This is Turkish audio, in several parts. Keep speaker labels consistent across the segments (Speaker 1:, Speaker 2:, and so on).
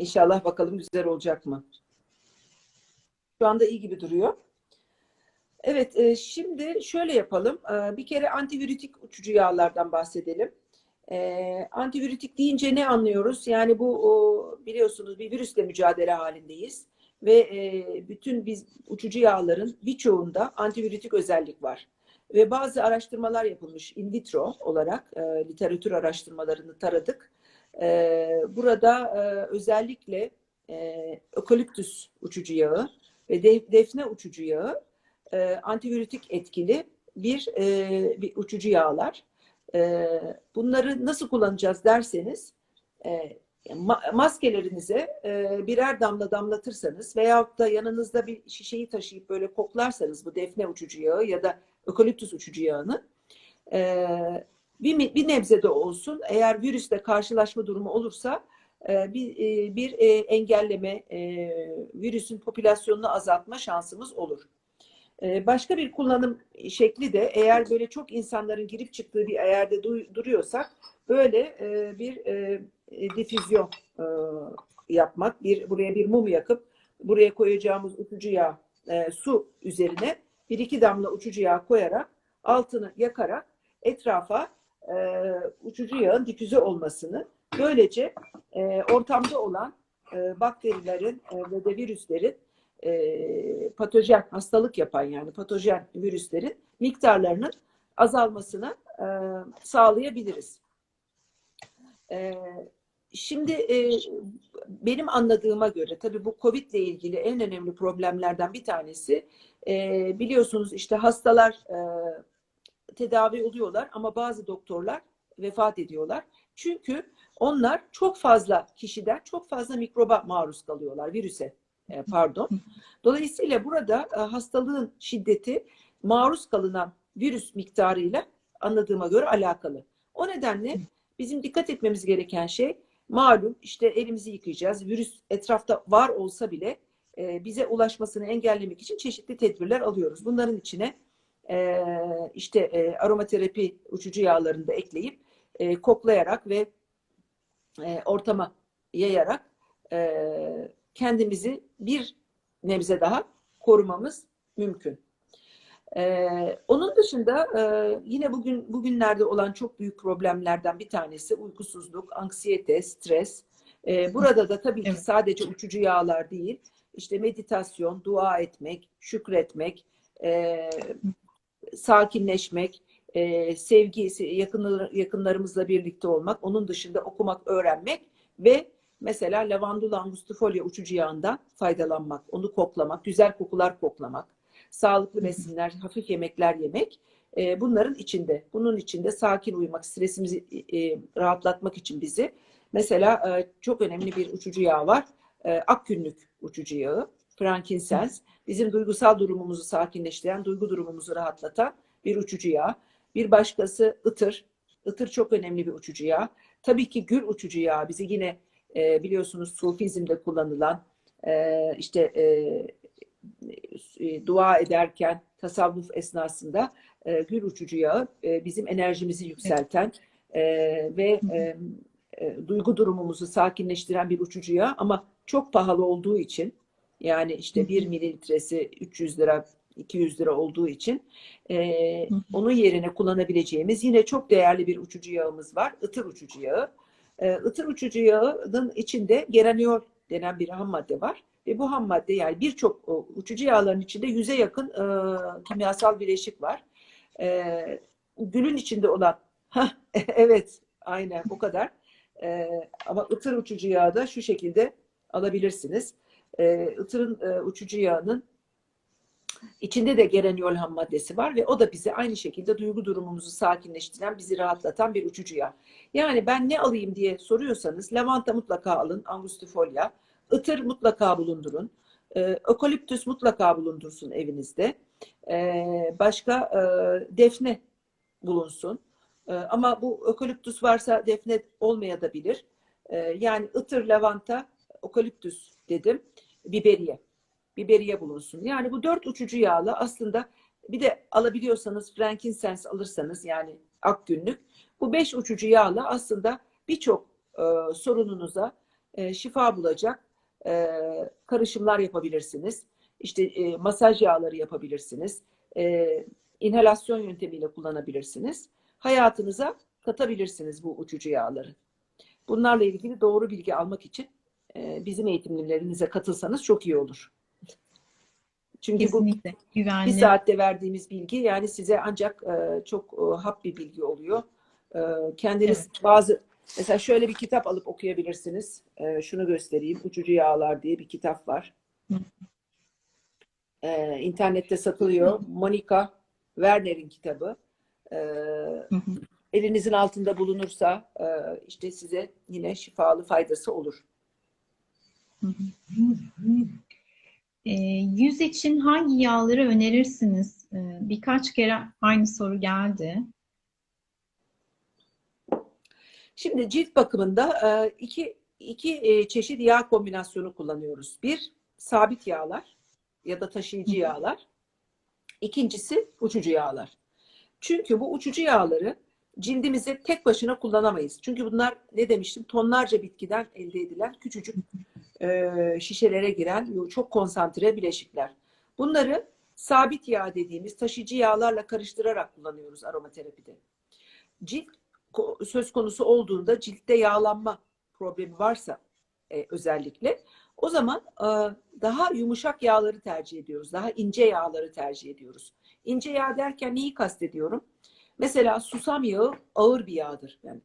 Speaker 1: İnşallah bakalım güzel olacak mı? Şu anda iyi gibi duruyor. Evet, e, şimdi şöyle yapalım. E, bir kere antivirütik uçucu yağlardan bahsedelim. E, antivirütik deyince ne anlıyoruz? Yani bu o, biliyorsunuz bir virüsle mücadele halindeyiz ve e, bütün biz uçucu yağların birçoğunda antivirütik özellik var. Ve bazı araştırmalar yapılmış in vitro olarak e, literatür araştırmalarını taradık. E, burada e, özellikle e, ökoliptüs uçucu yağı ve de, defne uçucu yağı e, etkili bir, e, bir uçucu yağlar. E, bunları nasıl kullanacağız derseniz ma- maskelerinize birer damla damlatırsanız veyahut da yanınızda bir şişeyi taşıyıp böyle koklarsanız bu defne uçucu yağı ya da ökoliptüs uçucu yağını bir, bir nebze de olsun eğer virüsle karşılaşma durumu olursa e, bir, e, bir e, engelleme, virüsün popülasyonunu azaltma şansımız olur. Başka bir kullanım şekli de eğer böyle çok insanların girip çıktığı bir yerde du- duruyorsak böyle bir difüzyon yapmak, bir buraya bir mum yakıp buraya koyacağımız uçucu yağ su üzerine bir iki damla uçucu yağ koyarak altını yakarak etrafa e, uçucu yağın difüze olmasını böylece e, ortamda olan e, bakterilerin e, ve de virüslerin e, patojen hastalık yapan yani patojen virüslerin miktarlarının azalmasını e, sağlayabiliriz. E, şimdi e, benim anladığıma göre tabii bu COVID ile ilgili en önemli problemlerden bir tanesi e, biliyorsunuz işte hastalar e, tedavi oluyorlar ama bazı doktorlar vefat ediyorlar. Çünkü onlar çok fazla kişiden çok fazla mikroba maruz kalıyorlar, virüse e, pardon. Dolayısıyla burada e, hastalığın şiddeti maruz kalınan virüs miktarıyla anladığıma göre alakalı. O nedenle bizim dikkat etmemiz gereken şey malum işte elimizi yıkayacağız. Virüs etrafta var olsa bile e, bize ulaşmasını engellemek için çeşitli tedbirler alıyoruz. Bunların içine e, işte e, aromaterapi uçucu yağlarını da ekleyip e, koklayarak ve e, ortama yayarak e, kendimizi bir nebze daha korumamız mümkün. Ee, onun dışında e, yine bugün bugünlerde olan çok büyük problemlerden bir tanesi uykusuzluk, anksiyete, stres. Ee, burada da tabii ki sadece uçucu yağlar değil, işte meditasyon, dua etmek, şükretmek, e, sakinleşmek, e, sevgi, yakınlar, yakınlarımızla birlikte olmak, onun dışında okumak, öğrenmek ve mesela lavandula angustifolia uçucu yağından faydalanmak, onu koklamak, güzel kokular koklamak, sağlıklı besinler, hafif yemekler yemek e, bunların içinde. Bunun içinde sakin uyumak, stresimizi e, rahatlatmak için bizi. Mesela e, çok önemli bir uçucu yağ var. E, akgünlük uçucu yağı, frankincense. Bizim duygusal durumumuzu sakinleştiren, duygu durumumuzu rahatlatan bir uçucu yağ. Bir başkası ıtır. Itır çok önemli bir uçucu yağ. Tabii ki gül uçucu yağ bizi yine e, biliyorsunuz Sufizm'de kullanılan e, işte e, e, dua ederken tasavvuf esnasında e, gül uçucu yağı e, bizim enerjimizi yükselten e, ve e, e, duygu durumumuzu sakinleştiren bir uçucu yağ ama çok pahalı olduğu için yani işte bir mililitresi 300 lira 200 lira olduğu için e, onun yerine kullanabileceğimiz yine çok değerli bir uçucu yağımız var. Itır uçucu yağı. E, ıtır uçucu yağının içinde geraniol denen bir ham madde var. Ve bu ham madde yani birçok o, uçucu yağların içinde yüze yakın e, kimyasal bileşik var. E, gülün içinde olan Hah, evet aynen bu kadar. E, ama ıtır uçucu yağı da şu şekilde alabilirsiniz. E, ıtırın e, uçucu yağının içinde de geraniol ham maddesi var ve o da bize aynı şekilde duygu durumumuzu sakinleştiren, bizi rahatlatan bir uçucu yağ. Yani ben ne alayım diye soruyorsanız lavanta mutlaka alın, angustifolia. Itır mutlaka bulundurun. Ee, ökoliptüs mutlaka bulundursun evinizde. Ee, başka e, defne bulunsun. Ee, ama bu ökoliptüs varsa defne olmayabilir. Ee, yani ıtır, lavanta, ökoliptüs dedim. Biberiye. Biberiye bulunsun. Yani bu dört uçucu yağla aslında bir de alabiliyorsanız frankincense alırsanız yani ak günlük bu beş uçucu yağla aslında birçok e, sorununuza e, şifa bulacak e, karışımlar yapabilirsiniz. İşte e, masaj yağları yapabilirsiniz. E, inhalasyon yöntemiyle kullanabilirsiniz. Hayatınıza katabilirsiniz bu uçucu yağları. Bunlarla ilgili doğru bilgi almak için bizim eğitimlerimize katılsanız çok iyi olur. Çünkü
Speaker 2: Kesinlikle.
Speaker 1: bu
Speaker 2: Güvenli.
Speaker 1: bir saatte verdiğimiz bilgi yani size ancak e, çok e, hap bir bilgi oluyor. E, kendiniz
Speaker 2: Evet.
Speaker 1: bazı mesela şöyle bir kitap alıp okuyabilirsiniz. E, şunu göstereyim. Uçucu Yağlar diye bir kitap var.
Speaker 2: Hı.
Speaker 1: E, internette satılıyor. Monica Werner'in kitabı. E,
Speaker 2: Hı hı.
Speaker 1: elinizin altında bulunursa e, işte size yine şifalı faydası olur.
Speaker 2: Ee, yüz için hangi yağları önerirsiniz? Ee, birkaç kere aynı soru geldi.
Speaker 1: Şimdi cilt bakımında e, iki, iki e, çeşit yağ kombinasyonu kullanıyoruz. Bir, sabit yağlar ya da taşıyıcı yağlar. İkincisi uçucu yağlar. Çünkü bu uçucu yağları cildimize tek başına kullanamayız. Çünkü bunlar ne demiştim tonlarca bitkiden elde edilen küçücük e, şişelere giren çok konsantre bileşikler. Bunları sabit yağ dediğimiz taşıyıcı yağlarla karıştırarak kullanıyoruz aromaterapide. Cilt söz konusu olduğunda ciltte yağlanma problemi varsa e, özellikle o zaman e, daha yumuşak yağları tercih ediyoruz. Daha ince yağları tercih ediyoruz. İnce yağ derken neyi kastediyorum? Mesela susam yağı ağır bir yağdır. Yani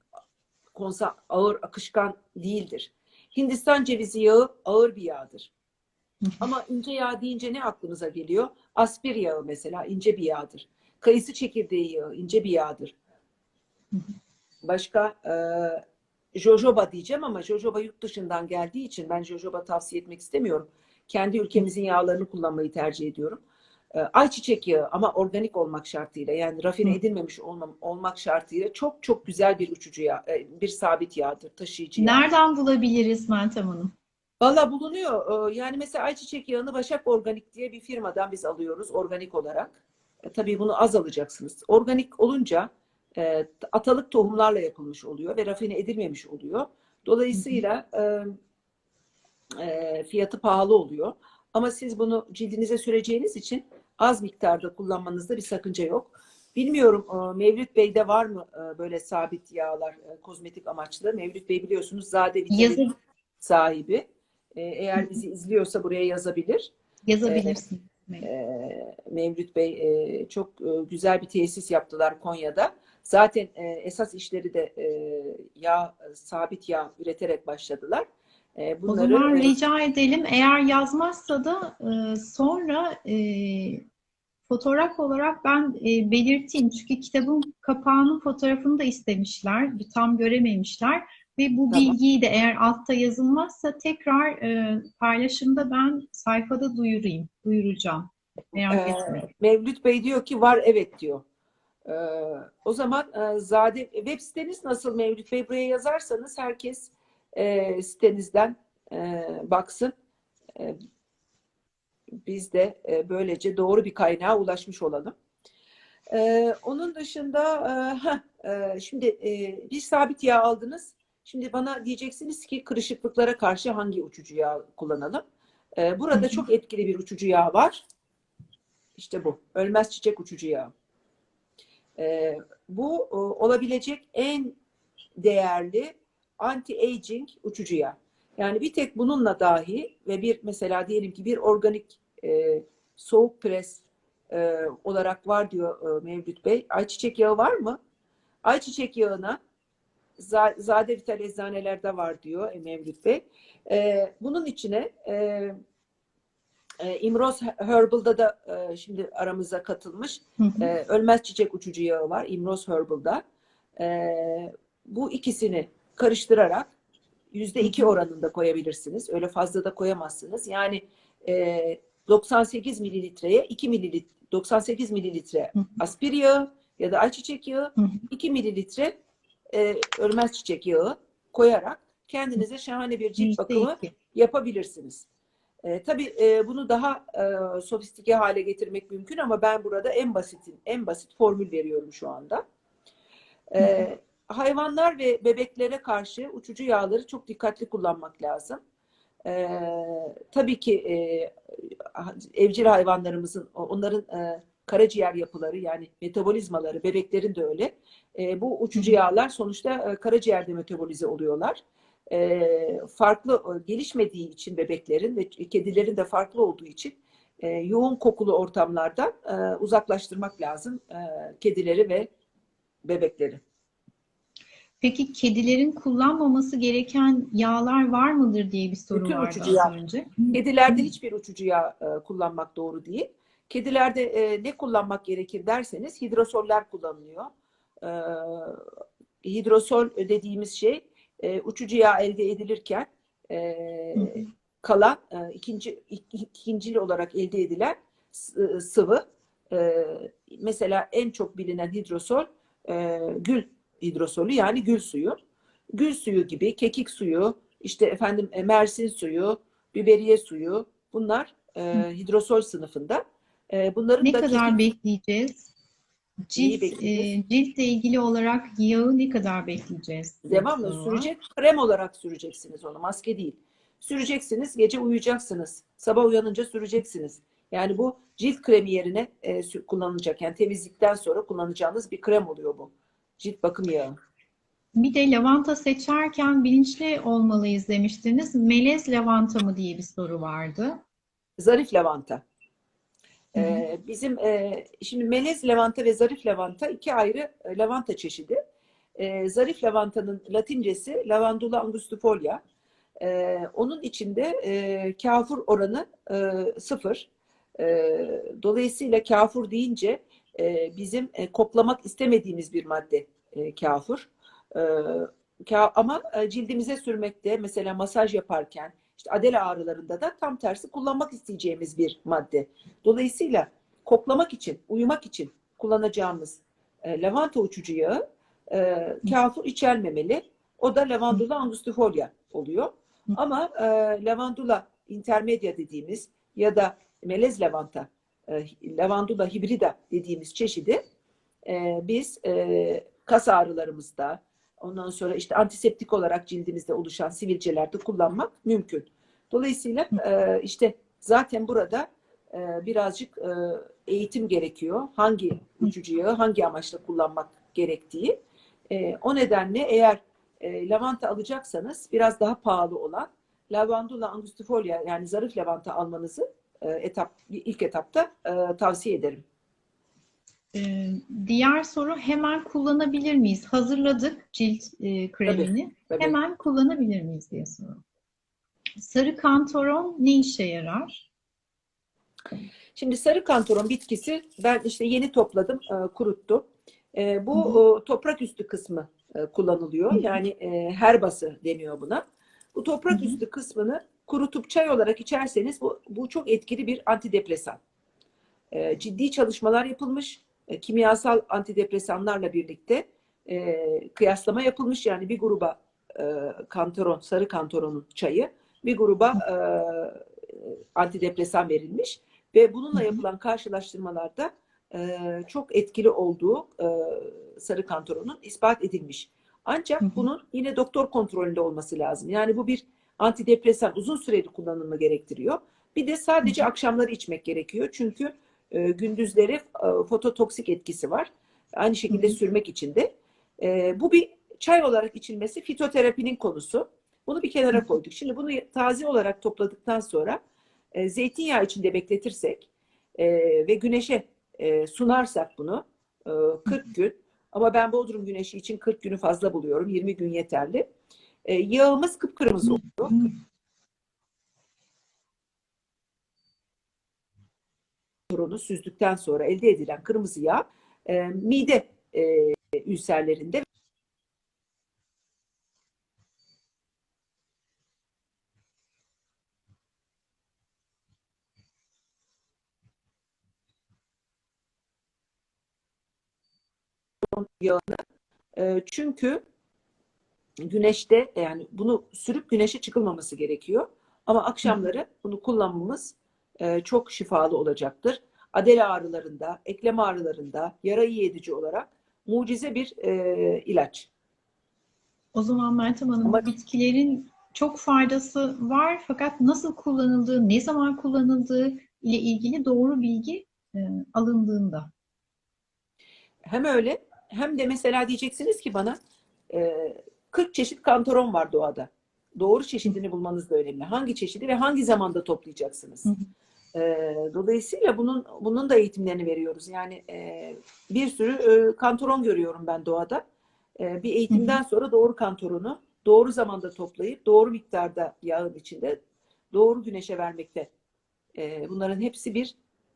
Speaker 1: konsa ağır akışkan değildir. Hindistan cevizi yağı ağır bir yağdır. Ama ince yağ deyince ne aklımıza geliyor? Aspir yağı mesela ince bir yağdır. Kayısı çekirdeği yağı ince bir yağdır. Başka e, jojoba diyeceğim ama jojoba yurt dışından geldiği için ben jojoba tavsiye etmek istemiyorum. Kendi ülkemizin yağlarını kullanmayı tercih ediyorum. E, ayçiçek yağı ama organik olmak şartıyla yani rafine
Speaker 2: Hı.
Speaker 1: edilmemiş olmam, olmak şartıyla çok çok güzel bir uçucu yağ, e, bir sabit yağdır, taşıyıcı yağ.
Speaker 2: Nereden bulabiliriz Meltem Hanım?
Speaker 1: Valla bulunuyor. Ee, Yani mesela ayçiçek yağını Başak Organik diye bir firmadan biz alıyoruz organik olarak. E, tabii bunu az alacaksınız. Organik olunca e, atalık tohumlarla yapılmış oluyor ve rafine edilmemiş oluyor. Dolayısıyla e, e, fiyatı pahalı oluyor. Ama siz bunu cildinize süreceğiniz için az miktarda kullanmanızda bir sakınca yok. Bilmiyorum e, Mevlüt Bey'de var mı e, böyle sabit yağlar e, kozmetik amaçlı? Mevlüt Bey biliyorsunuz Zade Vitamin sahibi. Eğer bizi izliyorsa buraya yazabilir.
Speaker 2: yazabilirsiniz.
Speaker 1: Ee, Mevlüt Bey çok güzel bir tesis yaptılar Konya'da. Zaten esas işleri de yağ, sabit yağ üreterek başladılar. E,
Speaker 2: O zaman
Speaker 1: Bunları
Speaker 2: rica edelim. Eğer yazmazsa da e, sonra e, fotoğraf olarak ben e, belirteyim. Çünkü kitabın kapağının fotoğrafını da istemişler. Tam görememişler. Ve bu
Speaker 1: Tamam.
Speaker 2: bilgiyi de eğer altta yazılmazsa tekrar e, paylaşımda ben sayfada duyurayım. Duyuracağım. Merak
Speaker 1: Ee,
Speaker 2: etmeyin.
Speaker 1: Mevlüt Bey diyor ki var evet diyor. Ee, o zaman e, Zade web siteniz nasıl Mevlüt Bey buraya yazarsanız herkes e, sitenizden e, baksın. E, biz de e, böylece doğru bir kaynağa ulaşmış olalım. E, onun dışında e, heh, e, şimdi e, bir sabit yağ aldınız. Şimdi bana diyeceksiniz ki kırışıklıklara karşı hangi uçucu yağ kullanalım? E, burada çok etkili bir uçucu yağ var. İşte bu. Ölmez çiçek uçucu yağı. Ee, bu e, olabilecek en değerli anti-aging uçucu yağ. Yani bir tek bununla dahi ve bir mesela diyelim ki bir organik e, soğuk pres e, olarak var diyor e, Mevlüt Bey. Ayçiçek yağı var mı? Ayçiçek yağına Za- Zade Vital eczanelerde var diyor e, Mevlüt Bey. E, bunun içine e, e, İmroz Herbal'da da e, şimdi aramıza katılmış.
Speaker 2: Hı hı.
Speaker 1: E, ölmez çiçek uçucu yağı var İmroz Herbal'da. E, bu ikisini karıştırarak yüzde iki oranında koyabilirsiniz. Öyle fazla da koyamazsınız. Yani e, 98 mililitreye 2 mililitre 98 mililitre aspir yağı ya da ayçiçek yağı
Speaker 2: Hı hı.
Speaker 1: 2 mililitre e, ölmez çiçek yağı koyarak kendinize şahane bir cilt bakımı yapabilirsiniz. E, tabii e, bunu daha e, sofistike hale getirmek mümkün ama ben burada en basitin, en basit formül veriyorum şu anda. E, hayvanlar ve bebeklere karşı uçucu yağları çok dikkatli kullanmak lazım. Ee, tabii ki e, evcil hayvanlarımızın, onların e, karaciğer yapıları yani metabolizmaları, bebeklerin de öyle. E, bu uçucu yağlar sonuçta e, karaciğerde metabolize oluyorlar. E, farklı e, gelişmediği için bebeklerin ve kedilerin de farklı olduğu için e, yoğun kokulu ortamlardan e, uzaklaştırmak lazım e, kedileri ve bebekleri.
Speaker 2: Peki kedilerin kullanmaması gereken yağlar var mıdır diye bir soru
Speaker 1: Bütün
Speaker 2: vardı
Speaker 1: uçucu yağ.
Speaker 2: önce.
Speaker 1: Kedilerde hiçbir uçucu yağ e, kullanmak doğru değil. Kedilerde e, ne kullanmak gerekir derseniz hidrosoller kullanılıyor. E, hidrosol dediğimiz şey e, uçucu yağ elde edilirken e, kalan e, ikinci ik- ikincil olarak elde edilen sıvı. E, mesela en çok bilinen hidrosol e, gül hidrosolü yani gül suyu. Gül suyu gibi kekik suyu, işte efendim e, mersin suyu, biberiye suyu bunlar e, hidrosol sınıfında. E, bunların
Speaker 2: Ne
Speaker 1: da
Speaker 2: kadar
Speaker 1: kekik-
Speaker 2: bekleyeceğiz? Cilt, e, ciltle ilgili olarak yağı ne kadar bekleyeceğiz?
Speaker 1: Devamlı
Speaker 2: var.
Speaker 1: sürecek krem olarak süreceksiniz onu maske değil. Süreceksiniz gece uyuyacaksınız. Sabah uyanınca süreceksiniz. Yani bu cilt kremi yerine e, kullanılacak. Yani temizlikten sonra kullanacağınız bir krem oluyor bu. Cilt bakım yağı.
Speaker 2: Bir de lavanta seçerken bilinçli olmalıyız demiştiniz. Melez lavanta mı diye bir soru vardı.
Speaker 1: Zarif lavanta.
Speaker 2: Hı hı.
Speaker 1: Ee, bizim e, şimdi melez lavanta ve zarif lavanta iki ayrı e, lavanta çeşidi. Ee, zarif lavantanın latincesi lavandula angustifolia. Ee, onun içinde e, kafur oranı e, sıfır. Ee, dolayısıyla kafur deyince e, bizim e, koklamak istemediğimiz bir madde e, kafur. Ka- ama e, cildimize sürmekte mesela masaj yaparken işte adel ağrılarında da tam tersi kullanmak isteyeceğimiz bir madde. Dolayısıyla koklamak için, uyumak için kullanacağımız e, lavanta uçucu yağı e, kafur içermemeli. O da lavandula angustifolia oluyor. Ama e, lavandula intermedia dediğimiz ya da melez lavanta, e, lavandula hibrida dediğimiz çeşidi e, biz e, kas ağrılarımızda, ondan sonra işte antiseptik olarak cildimizde oluşan sivilcelerde kullanmak mümkün. Dolayısıyla işte zaten burada birazcık eğitim gerekiyor. Hangi uçucu yağı hangi amaçla kullanmak gerektiği. O nedenle eğer lavanta alacaksanız biraz daha pahalı olan lavandula angustifolia yani zarif lavanta almanızı etap ilk etapta e, tavsiye ederim.
Speaker 2: Ee, Diğer soru hemen kullanabilir miyiz? Hazırladık cilt e, kremini.
Speaker 1: Tabii.
Speaker 2: Hemen kullanabilir miyiz diye soru. Sarı kantaron ne işe yarar?
Speaker 1: Şimdi sarı kantaron bitkisi ben işte yeni topladım, e, kuruttum. E, bu
Speaker 2: Hı
Speaker 1: e, toprak üstü kısmı e, kullanılıyor.
Speaker 2: Hı.
Speaker 1: Yani e, herbası deniyor buna. Bu toprak
Speaker 2: hı.
Speaker 1: üstü kısmını kurutup çay olarak içerseniz bu, bu çok etkili bir antidepresan. E, ciddi çalışmalar yapılmış. E, kimyasal antidepresanlarla birlikte e, kıyaslama yapılmış. Yani bir gruba e, kantaron, sarı kantaronun çayı, bir gruba e, antidepresan verilmiş ve bununla yapılan karşılaştırmalarda e, çok etkili olduğu e, sarı kantaronun ispat edilmiş. Ancak bunun yine doktor kontrolünde olması lazım. Yani bu bir antidepresan uzun süreli kullanımı gerektiriyor. Bir de sadece
Speaker 2: Hı
Speaker 1: akşamları içmek gerekiyor. Çünkü e, gündüzleri e, fototoksik etkisi var. Aynı şekilde
Speaker 2: Hı
Speaker 1: sürmek için de. E, bu bir çay olarak içilmesi fitoterapinin konusu. Bunu bir kenara koyduk. Şimdi bunu taze olarak topladıktan sonra e, zeytinyağı içinde bekletirsek e, ve güneşe e, sunarsak bunu e, 40 gün ama ben Bodrum güneşi için 40 günü fazla buluyorum. 20 gün yeterli. E, yağımız kıpkırmızı oluyor. Torunu süzdükten sonra elde edilen kırmızı yağ e, mide e, ülserlerinde yağını e, çünkü güneşte yani bunu sürüp güneşe çıkılmaması gerekiyor. Ama akşamları bunu kullanmamız e, çok şifalı olacaktır. Adel ağrılarında, eklem ağrılarında yara iyi edici olarak mucize bir e, ilaç.
Speaker 2: O zaman Meltem Hanım
Speaker 1: Ama-
Speaker 2: bitkilerin çok faydası var fakat nasıl kullanıldığı, ne zaman kullanıldığı ile ilgili doğru bilgi e, alındığında.
Speaker 1: Hem öyle hem de mesela diyeceksiniz ki bana e, 40 çeşit kantaron var doğada. Doğru çeşidini bulmanız da önemli. Hangi çeşidi ve hangi zamanda toplayacaksınız?
Speaker 2: Hı hı.
Speaker 1: E, dolayısıyla bunun bunun da eğitimlerini veriyoruz. Yani e, bir sürü e, kantaron görüyorum ben doğada. E, bir eğitimden sonra doğru kantoronu doğru zamanda toplayıp doğru miktarda yağın içinde doğru güneşe vermekte. E, bunların hepsi bir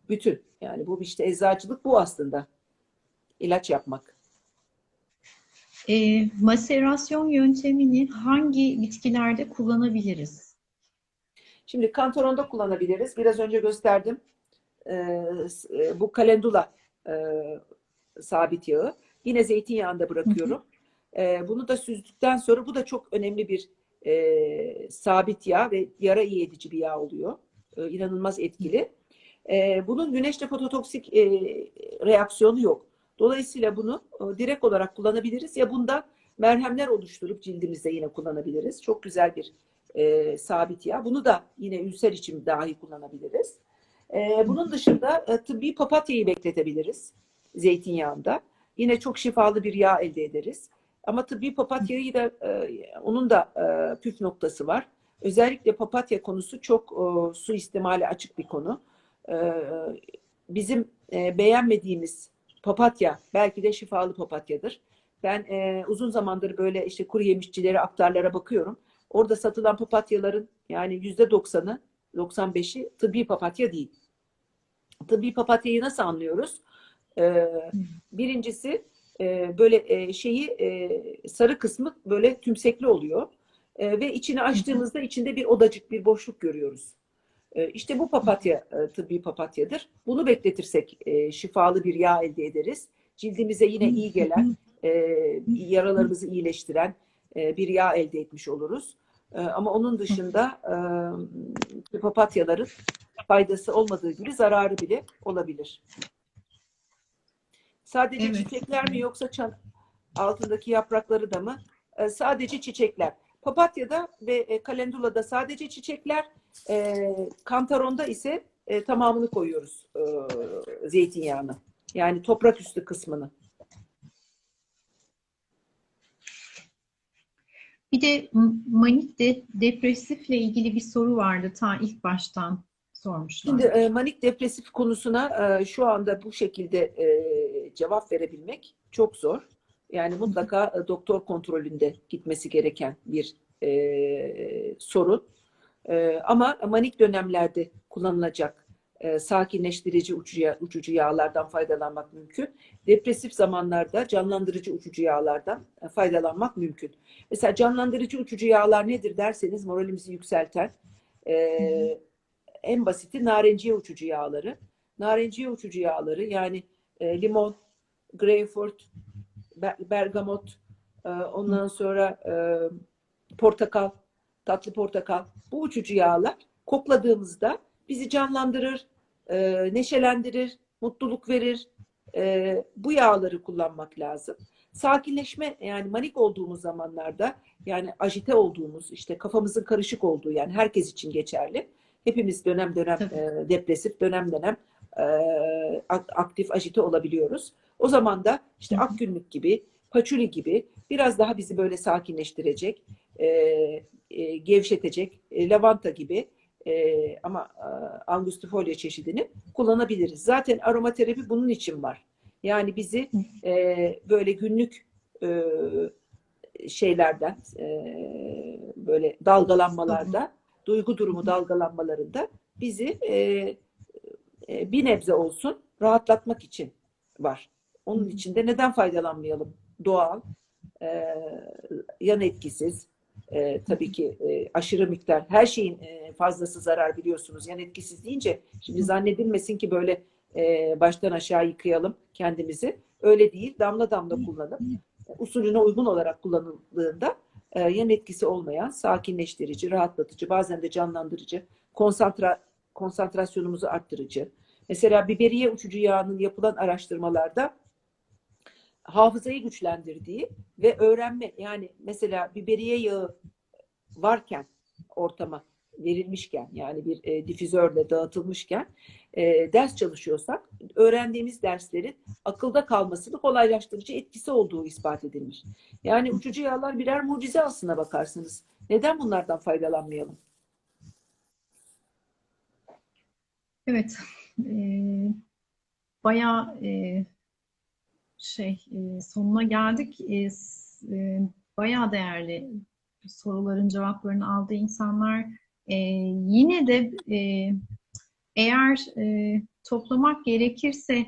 Speaker 1: bütün. Yani bu işte eczacılık bu aslında. İlaç yapmak.
Speaker 2: E, maserasyon yöntemini hangi bitkilerde kullanabiliriz?
Speaker 1: Şimdi kantaronda kullanabiliriz. Biraz önce gösterdim. Ee, e, bu kalendula e, sabit yağı. Yine zeytinyağında bırakıyorum. Ee, bunu da süzdükten sonra bu da çok önemli bir e, sabit yağ ve yara iyi edici bir yağ oluyor. Ee, inanılmaz etkili. Ee, bunun güneşte fototoksik e, reaksiyonu yok. Dolayısıyla bunu e, direkt olarak kullanabiliriz. Ya bunda merhemler oluşturup cildimizde yine kullanabiliriz. Çok güzel bir e, sabit yağ. Bunu da yine ülser için dahi kullanabiliriz. E, bunun dışında e, tıbbi papatyayı bekletebiliriz zeytinyağında. Yine çok şifalı bir yağ elde ederiz. Ama tıbbi papatyayı da e, onun da e, püf noktası var. Özellikle papatya konusu çok e, suistimale açık bir konu. E, bizim e, beğenmediğimiz papatya belki de şifalı papatyadır. Ben e, uzun zamandır böyle işte kuru yemişçilere, aktarlara bakıyorum. Orada satılan papatyaların yani yüzde doksanı, 95'i tıbbi papatya değil. Tıbbi papatyayı nasıl anlıyoruz? Ee, birincisi e, böyle e, şeyi e, sarı kısmı böyle tümsekli oluyor. E, ve içini açtığımızda içinde bir odacık, bir boşluk görüyoruz. E, işte bu papatya e, tıbbi papatyadır. Bunu bekletirsek e, şifalı bir yağ elde ederiz. Cildimize yine iyi gelen, yaralarımızı iyileştiren bir yağ elde etmiş oluruz. Ama onun dışında papatyaların faydası olmadığı gibi zararı bile olabilir. Sadece
Speaker 2: Evet.
Speaker 1: çiçekler mi yoksa çan altındaki yaprakları da mı? Sadece çiçekler. Papatya'da ve kalendulada sadece çiçekler, e, kantaronda ise e, tamamını koyuyoruz e, zeytinyağını. Yani toprak üstü kısmını.
Speaker 2: Bir de manik de depresifle ilgili bir soru vardı ta ilk baştan sormuşlar.
Speaker 1: Şimdi e, manik depresif konusuna e, şu anda bu şekilde e, cevap verebilmek çok zor. Yani mutlaka e, doktor kontrolünde gitmesi gereken bir e, sorun. E, ama manik dönemlerde kullanılacak e, sakinleştirici uçucu, uçucu yağlardan faydalanmak mümkün. Depresif zamanlarda canlandırıcı uçucu yağlardan e, faydalanmak mümkün. Mesela canlandırıcı uçucu yağlar nedir derseniz moralimizi yükselten, e, en basiti narenciye uçucu yağları. Narenciye uçucu yağları yani e, limon, greyfurt, be- bergamot, e, ondan sonra e, portakal, tatlı portakal. Bu uçucu yağlar kokladığımızda bizi canlandırır, e, neşelendirir, mutluluk verir. E, bu yağları kullanmak lazım. Sakinleşme yani manik olduğumuz zamanlarda yani ajite olduğumuz işte kafamızın karışık olduğu yani herkes için geçerli. Hepimiz dönem dönem e, depresif, dönem dönem e, ak- aktif, ajite olabiliyoruz. O zaman da işte
Speaker 2: hı.
Speaker 1: akgünlük gibi, paçuli gibi biraz daha bizi böyle sakinleştirecek, e, e, gevşetecek, e, lavanta gibi e, ama e, angustifolia çeşidini kullanabiliriz. Zaten aromaterapi bunun için var. Yani bizi e, böyle günlük e, şeylerden, e, böyle dalgalanmalarda, duygu durumu dalgalanmalarında bizi e, e, bir nebze olsun rahatlatmak için var. Onun için de neden faydalanmayalım? Doğal, e, yan etkisiz, e, tabii ki e, aşırı miktar, her şeyin e, fazlası zarar biliyorsunuz. Yan etkisiz deyince şimdi zannedilmesin ki böyle e, baştan aşağı yıkayalım kendimizi. Öyle değil. Damla damla kullanıp usulüne uygun olarak kullanıldığında e, yan etkisi olmayan, sakinleştirici, rahatlatıcı, bazen de canlandırıcı, konsantra, konsantrasyonumuzu arttırıcı. Mesela biberiye uçucu yağının yapılan araştırmalarda hafızayı güçlendirdiği ve öğrenme yani mesela biberiye yağı varken ortama verilmişken yani bir e, difüzörle dağıtılmışken e, ders çalışıyorsak öğrendiğimiz derslerin akılda kalmasını kolaylaştırıcı etkisi olduğu ispat edilmiş. Yani uçucu yağlar birer mucize aslına bakarsınız. Neden bunlardan faydalanmayalım?
Speaker 2: Evet, e, bayağı e, şey e, sonuna geldik. E, e, bayağı değerli soruların cevaplarını aldığı insanlar. E, yine de eğer toplamak gerekirse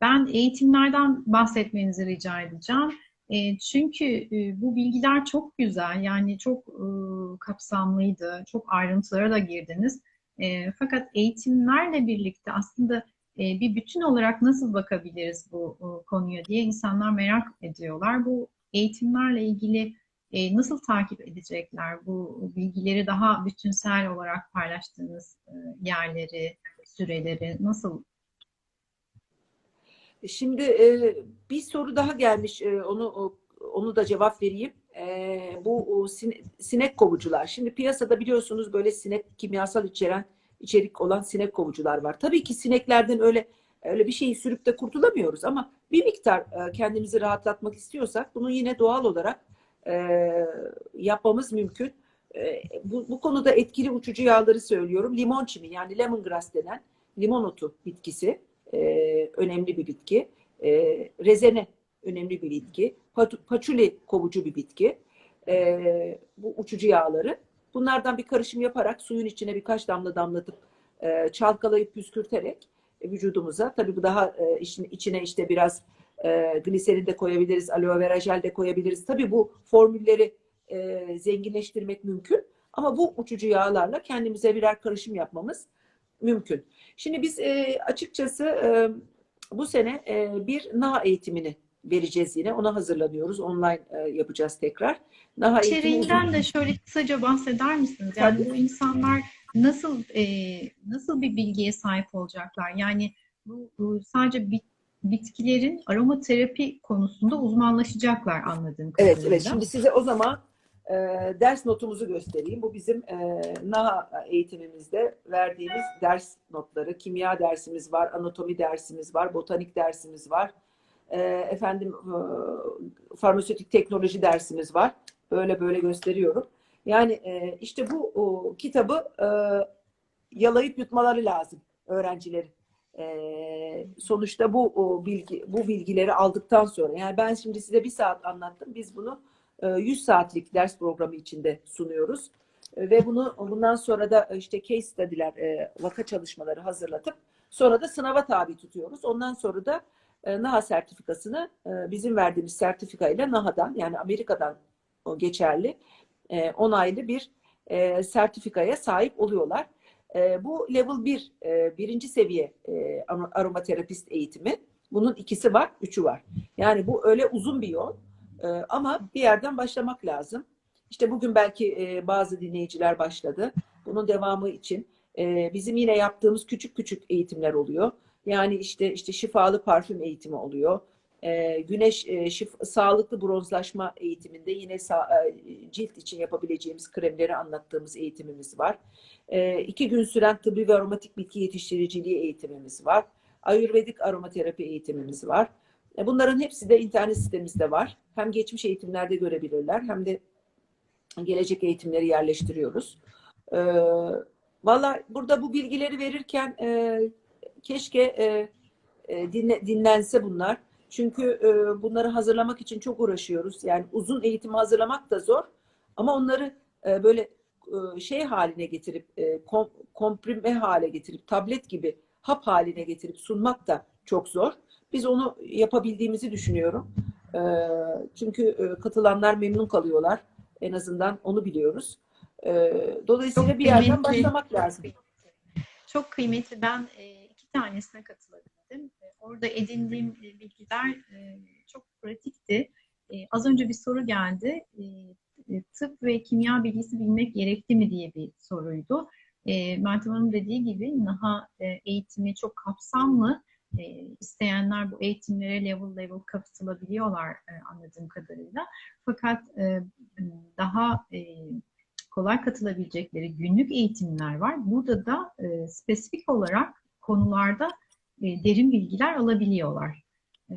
Speaker 2: ben eğitimlerden bahsetmenizi rica edeceğim. Çünkü bu bilgiler çok güzel, yani çok kapsamlıydı, çok ayrıntılara da girdiniz. Fakat eğitimlerle birlikte aslında bir bütün olarak nasıl bakabiliriz bu e, konuya diye insanlar merak ediyorlar. Bu eğitimlerle ilgili e, nasıl takip edecekler? Bu bilgileri daha bütünsel olarak paylaştığınız e, yerleri, süreleri nasıl?
Speaker 1: Şimdi bir soru daha gelmiş. Onu onu da cevap vereyim. Bu sinek kovucular. Şimdi piyasada biliyorsunuz böyle sinek kimyasal içeren içerik olan sinek kovucular var. Tabii ki sineklerden öyle öyle bir şeyi sürüp de kurtulamıyoruz ama bir miktar e, kendimizi rahatlatmak istiyorsak bunu yine doğal olarak e, yapmamız mümkün. E, bu, bu konuda etkili uçucu yağları söylüyorum. Limon çimi yani lemongrass denen limon otu bitkisi önemli bir bitki. Rezene önemli bir bitki. Pat- Paçuli kovucu bir bitki. Bu uçucu yağları. Bunlardan bir karışım yaparak suyun içine birkaç damla damlatıp e, çalkalayıp püskürterek e, vücudumuza tabii bu daha e, işin içine işte biraz e, gliserin de koyabiliriz, aloe vera jel de koyabiliriz. Tabii bu formülleri e, zenginleştirmek mümkün. Ama bu uçucu yağlarla kendimize birer karışım yapmamız mümkün. Şimdi biz e, açıkçası e, bu sene e, bir NAHA eğitimini vereceğiz yine. Ona hazırlanıyoruz. Online e, yapacağız tekrar. Eğitimi
Speaker 2: İçeriğinden de şöyle kısaca bahseder misiniz? Yani
Speaker 1: Tabii.
Speaker 2: bu insanlar nasıl e, nasıl bir bilgiye sahip olacaklar? Yani bu, bu sadece bit- bitkilerin aromaterapi konusunda uzmanlaşacaklar anladığım
Speaker 1: Evet,
Speaker 2: kadarıyla.
Speaker 1: evet. Şimdi size o zaman e, ders notumuzu göstereyim. Bu bizim e, NAHA eğitimimizde verdiğimiz ders notları. Kimya dersimiz var, anatomi dersimiz var, botanik dersimiz var. E, efendim e, farmasötik teknoloji dersimiz var. Böyle böyle gösteriyorum. Yani e, işte bu kitabı yalayıp yutmaları lazım öğrencilerin. Sonuçta bu bilgi bu bilgileri aldıktan sonra yani ben şimdi size bir saat anlattım. Biz bunu e, 100 saatlik ders programı içinde sunuyoruz. Ve bunu bundan sonra da işte case study'ler, vaka çalışmaları hazırlatıp sonra da sınava tabi tutuyoruz. Ondan sonra da NAHA sertifikasını e, bizim verdiğimiz sertifikayla NAHA'dan yani Amerika'dan geçerli e, onaylı bir e, sertifikaya sahip oluyorlar. E, bu level 1, e, birinci seviye e, ar- aromaterapist eğitimi. Bunun ikisi var, üçü var. Yani bu öyle uzun bir yol. E, ama bir yerden başlamak lazım. İşte bugün belki e, bazı dinleyiciler başladı. Bunun devamı için e, bizim yine yaptığımız küçük küçük eğitimler oluyor. Yani işte işte şifalı parfüm eğitimi oluyor. E, güneş e, şif- sağlıklı bronzlaşma eğitiminde yine sa- e, cilt için yapabileceğimiz kremleri anlattığımız eğitimimiz var. E, iki gün süren tıbbi ve aromatik bitki yetiştiriciliği eğitimimiz var. Ayurvedik aromaterapi eğitimimiz var. E, bunların hepsi de internet sitemizde var. Hem geçmiş eğitimlerde görebilirler hem de gelecek eğitimleri yerleştiriyoruz. E, Valla burada bu bilgileri verirken e, keşke e, e, dinle, dinlense bunlar. Çünkü e, bunları hazırlamak için çok uğraşıyoruz. Yani uzun eğitimi hazırlamak da zor. Ama onları e, böyle e, şey haline getirip, e, kom, komprime hale getirip, tablet gibi hap haline getirip sunmak da çok zor. Biz onu yapabildiğimizi düşünüyorum. E, çünkü e, katılanlar memnun kalıyorlar. En azından onu biliyoruz. E, dolayısıyla
Speaker 2: Çok
Speaker 1: bir yerden
Speaker 2: kıymetli.
Speaker 1: başlamak lazım.
Speaker 2: Çok kıymetli. Ben e, iki tanesine katılabildim. E, Orada edindiğim e, bilgiler e, çok pratikti. Az önce bir soru geldi. Tıp ve kimya bilgisi bilmek gerekli mi diye bir soruydu. Meltem Hanım dediği gibi NAHA eğitimi çok kapsamlı isteyenler bu eğitimlere level level katılabiliyorlar anladığım kadarıyla. Fakat daha kolay katılabilecekleri günlük eğitimler var. Burada da e, spesifik olarak konularda e, derin bilgiler alabiliyorlar. E,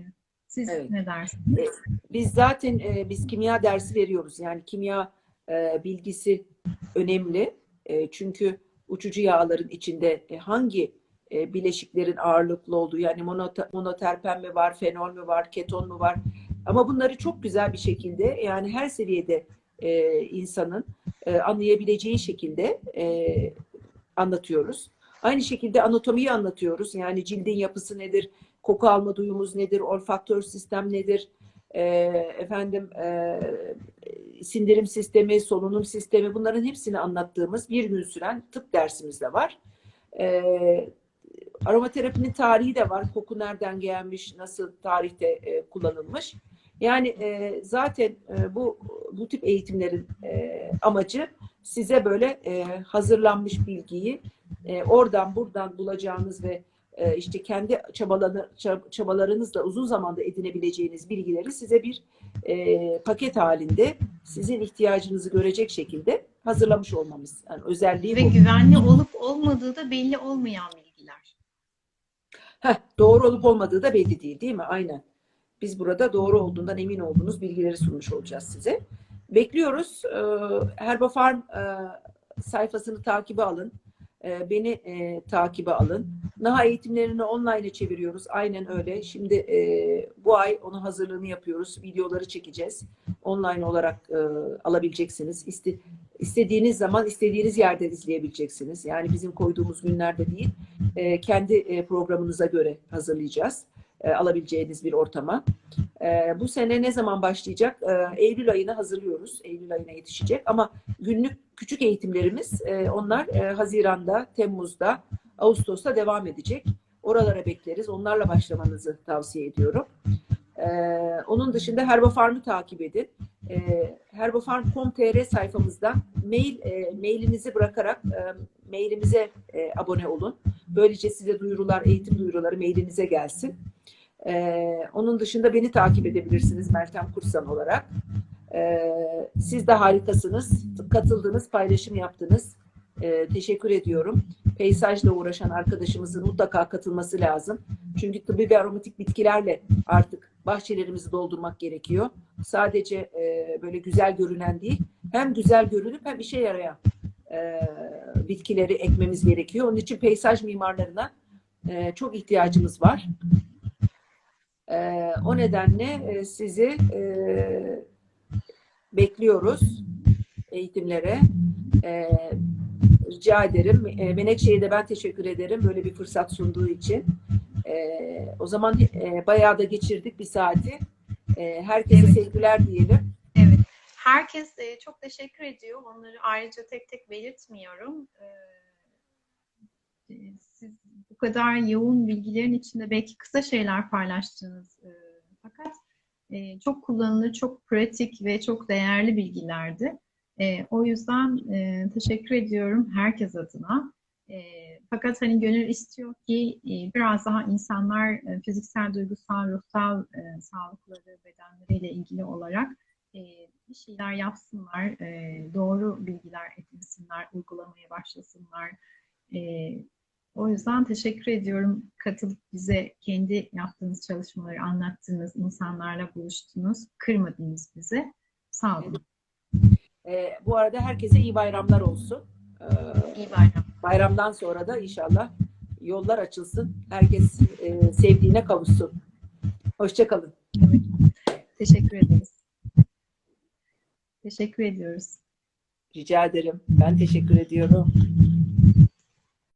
Speaker 2: siz
Speaker 1: Evet.
Speaker 2: ne dersiniz?
Speaker 1: Biz zaten e, biz kimya dersi veriyoruz. Yani kimya e, bilgisi önemli. E, çünkü uçucu yağların içinde e, hangi e, bileşiklerin ağırlıklı olduğu yani monota- monoterpen mi var, fenol mü var, keton mu var? Ama bunları çok güzel bir şekilde yani her seviyede e, insanın e, anlayabileceği şekilde e, anlatıyoruz. Aynı şekilde anatomiyi anlatıyoruz. Yani cildin yapısı nedir, koku alma duyumuz nedir, olfaktör sistem nedir, e, efendim e, sindirim sistemi, solunum sistemi bunların hepsini anlattığımız bir gün süren tıp dersimiz de var. E, aromaterapinin tarihi de var. Koku nereden gelmiş, nasıl tarihte e, kullanılmış. Yani e, zaten e, bu bu tip eğitimlerin e, amacı size böyle e, hazırlanmış bilgiyi e, oradan buradan bulacağınız ve e, işte kendi çabalarını, çab- çabalarınızla uzun zamanda edinebileceğiniz bilgileri size bir e, paket halinde sizin ihtiyacınızı görecek şekilde hazırlamış olmamız. Yani özelliği
Speaker 2: Ve
Speaker 1: bu.
Speaker 2: güvenli olup olmadığı da belli olmayan bilgiler.
Speaker 1: Heh, doğru olup olmadığı da belli değil değil mi? Aynen. Biz burada doğru olduğundan emin olduğunuz bilgileri sunmuş olacağız size. Bekliyoruz. Ee, Herbafarm e, sayfasını takibe alın. Ee, Beni e, takibe alın. Naha eğitimlerini online'e çeviriyoruz. Aynen öyle. Şimdi e, bu ay onun hazırlığını yapıyoruz. Videoları çekeceğiz. Online olarak e, alabileceksiniz. İste, istediğiniz zaman istediğiniz yerde izleyebileceksiniz. Yani bizim koyduğumuz günlerde değil. E, kendi e, programınıza göre hazırlayacağız. E, alabileceğiniz bir ortama. E, bu sene ne zaman başlayacak? E, Eylül ayına hazırlıyoruz. Eylül ayına yetişecek. Ama günlük küçük eğitimlerimiz onlar Haziran'da, Temmuz'da, Ağustos'ta devam edecek. Oralara bekleriz. Onlarla başlamanızı tavsiye ediyorum. Onun dışında Herbafarm'ı takip edin. E, herbafarm.com.tr sayfamızda mail mailinizi bırakarak mailimize abone olun. Böylece size duyurular, eğitim duyuruları mailinize gelsin. Ee, onun dışında beni takip edebilirsiniz Meltem Kursan olarak. Ee, siz de harikasınız. Katıldınız, paylaşım yaptınız. Ee, teşekkür ediyorum. Peysajla uğraşan arkadaşımızın mutlaka katılması lazım. Çünkü tıbbi ve aromatik bitkilerle artık bahçelerimizi doldurmak gerekiyor. Sadece e, böyle güzel görünen değil, hem güzel görünüp hem işe yarayan e, bitkileri ekmemiz gerekiyor. Onun için peyzaj mimarlarına e, çok ihtiyacımız var. Ee, o nedenle e, sizi e, bekliyoruz eğitimlere. Ee, rica ederim. E, Menekşe'ye de ben teşekkür ederim böyle bir fırsat sunduğu için. Ee, o zaman e, bayağı da geçirdik bir saati. E, herkese
Speaker 2: Evet.
Speaker 1: sevgiler diyelim.
Speaker 2: Evet. Herkes e, çok teşekkür ediyor. Onları ayrıca tek tek belirtmiyorum. Ee, siz bu kadar yoğun bilgilerin içinde belki kısa şeyler paylaştınız. Ee, fakat e, çok kullanılır, çok pratik ve çok değerli bilgilerdi. E, o yüzden e, teşekkür ediyorum herkes adına. E, fakat hani gönül istiyor ki e, biraz daha insanlar e, fiziksel, duygusal, ruhsal e, sağlıkları, bedenleriyle ilgili olarak e, bir şeyler yapsınlar, e, doğru bilgiler edinsinler, uygulamaya başlasınlar. E, o yüzden teşekkür ediyorum katılıp bize kendi yaptığınız çalışmaları anlattığınız, insanlarla buluştunuz, kırmadınız bizi. Sağ olun.
Speaker 1: E, bu arada herkese iyi bayramlar olsun. Ee,
Speaker 2: İyi bayram.
Speaker 1: bayramdan sonra da inşallah yollar açılsın. Herkes e, sevdiğine kavuşsun. Hoşçakalın.
Speaker 2: Teşekkür ederiz. Teşekkür ediyoruz.
Speaker 1: Rica ederim. Ben teşekkür ediyorum.